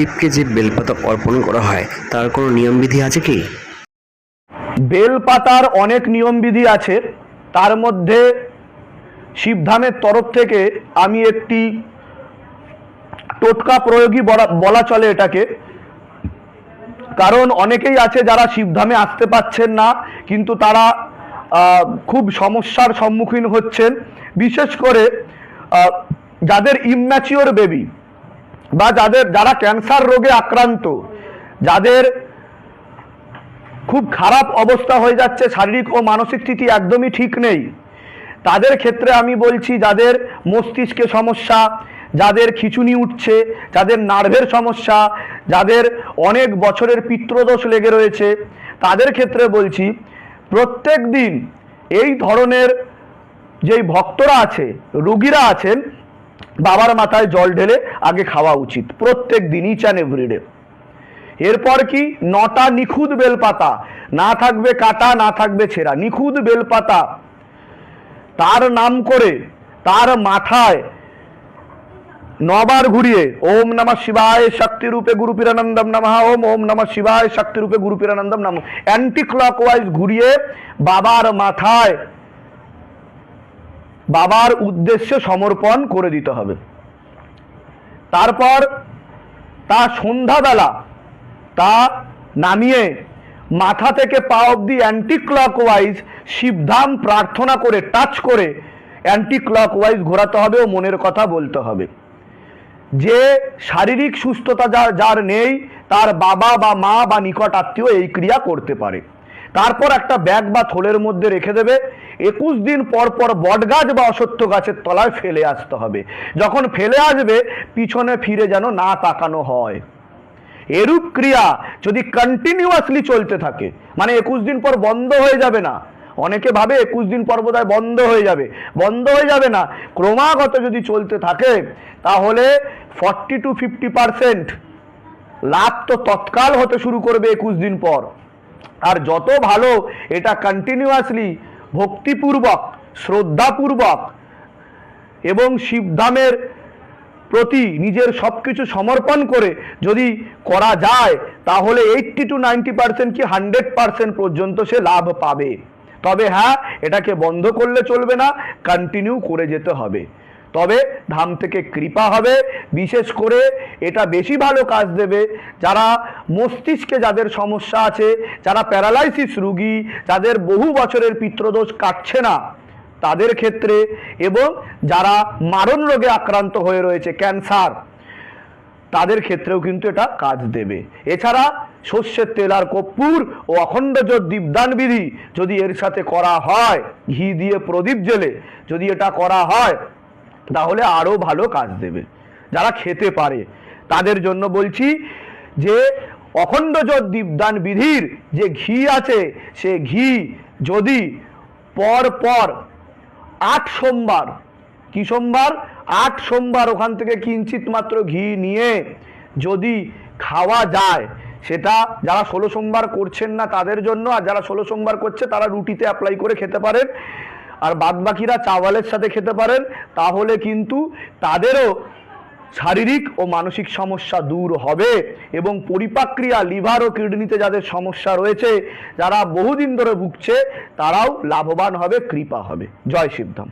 শিবকে যে বেলপাতা অর্পণ করা হয়, তার কোনো নিয়মবিধি আছে কি? বেলপাতার অনেক নিয়মবিধি আছে। তার মধ্যে শিবধামের তরফ থেকে আমি একটি টোটকা প্রয়োগী বলা- চলে এটাকে। কারণ অনেকেই আছে যারা শিবধামে আসতে পাচ্ছেন না, কিন্তু তারা খুব সমস্যার সম্মুখীন হচ্ছেন। বিশেষ করে যাদের ইম্যাচিওর বেবি বা যাদের, যারা ক্যান্সার রোগে আক্রান্ত, যাদের খুব খারাপ অবস্থা হয়ে যাচ্ছে, শারীরিক ও মানসিক স্থিতি একদমই ঠিক নেই, তাদের ক্ষেত্রে আমি বলছি যাদের মস্তিষ্কে সমস্যা, যাদের খিচুনি উঠছে, যাদের নার্ভের সমস্যা, যাদের অনেক বছরের পিত্রদোষ লেগে রয়েছে, তাদের ক্ষেত্রে বলছি প্রত্যেক দিন এই ধরনের যেই ভক্তরা আছে, রুগীরা আছেন বাবার মাথায় জল ঢেলে আগে খাওয়া উচিত, প্রত্যেক দিন ইচ অ্যান্ড এভরিডে এরপর কি? নটা নিখুঁত বেলপাতা। না থাকবে কাটা, না থাকবে ছেঁড়া, নিখুঁত বেলপাতা। তার নাম করে, তার মাথায় নবার ঘুরিয়ে, ওম নমঃ শিবায় শক্তি রূপে গুরু পীরানন্দম নমঃ, ওম ওম নমঃ শিবায় শক্তি রূপে গুরু পীরানন্দম নম। অ্যান্টি ক্লকওয়াইজ ঘুরিয়ে বাবার মাথায় বাবার উদ্দেশ্যে সমর্পণ করে দিতে হবে। তারপর তা সন্ধ্যাবেলা তা নামিয়ে মাথা থেকে পা অব্দি অ্যান্টি ক্লকওয়াইজ শিবধাম প্রার্থনা করে টাচ করে অ্যান্টি ক্লকওয়াইজ ঘোরাতে হবে ও মনের কথা বলতে হবে। যে শারীরিক সুস্থতা যার যার নেই, তার বাবা বা মা বা নিকট আত্মীয় এই ক্রিয়া করতে পারে। তারপর একটা ব্যাগ বা থলের মধ্যে রেখে দেবে। একুশ দিন পর পর বটগাছ বা অসত্য গাছের তলায় ফেলে আসতে হবে। যখন ফেলে আসবে, পিছনে ফিরে যেন না তাকানো হয়। এরূপ ক্রিয়া যদি কন্টিনিউয়াসলি চলতে থাকে মানে একুশ দিন পর বন্ধ হয়ে যাবে না, অনেকে ভাবে একুশ দিন পর বোধহয় বন্ধ হয়ে যাবে। বন্ধ হয়ে যাবে না, ক্রমাগত যদি চলতে থাকে, তাহলে ফর্টি টু ফিফটি পারসেন্ট লাভ তো তৎকাল হতে শুরু করবে একুশ দিন পর। আর যত ভালো, এটা কন্টিনিউয়াসলি ভক্তিপূর্বক, শ্রদ্ধাপূর্বক এবং শিবধামের প্রতি নিজের সব কিছু সমর্পণ করে যদি করা যায়, তাহলে এইট্টি টু নাইনটি পার্সেন্ট কি হান্ড্রেড পার্সেন্ট পর্যন্ত সে লাভ পাবে। তবে হ্যাঁ এটাকে বন্ধ করলে চলবে না কন্টিনিউ করে যেতে হবে। তবে ধাম থেকে কৃপা হবে। বিশেষ করে এটা বেশি ভালো কাজ দেবে যারা মস্তিষ্কে যাদের সমস্যা আছে, যারা প্যারালাইসিস রুগী, যাদের বহু বছরের পিত্রদোষ কাটছে না, তাদের ক্ষেত্রে এবং যারা মারণ রোগে আক্রান্ত হয়ে রয়েছে, ক্যান্সার, তাদের ক্ষেত্রেও কিন্তু এটা কাজ দেবে। এছাড়া সর্ষের তেল আর কর্পূর ও অখণ্ড দীপদান বিধি যদি এর সাথে করা হয়, ঘি দিয়ে প্রদীপ জেলে যদি এটা করা হয় তাহলে আরও ভালো কাজ দেবে। যারা খেতে পারে, তাদের জন্য বলছি যে, অখণ্ড দীপদান বিধির যে ঘি আছে, সে ঘি যদি পর পর আট সোমবার, কি সোমবার? আট সোমবার ওখান থেকে কিঞ্চিত মাত্র ঘি নিয়ে যদি খাওয়া যায়, সেটা যারা ষোলো সোমবার করছেন না তাদের জন্য, আর যারা ষোলো সোমবার করছে তারা রুটিতে অ্যাপ্লাই করে খেতে পারেন। আর বাদবাকিরা চাওয়ালের সাথে খেতে পারেন, তাহলে কিন্তু তাদেরও শারীরিক ও মানসিক সমস্যা দূর হবে এবং পরিপাক্রিয়া লিভার ও কিডনিতে যাদের সমস্যা রয়েছে, যারা বহুদিন ধরে ভুগছে, তারাও লাভবান হবে, কৃপা হবে। জয় শিবধাম।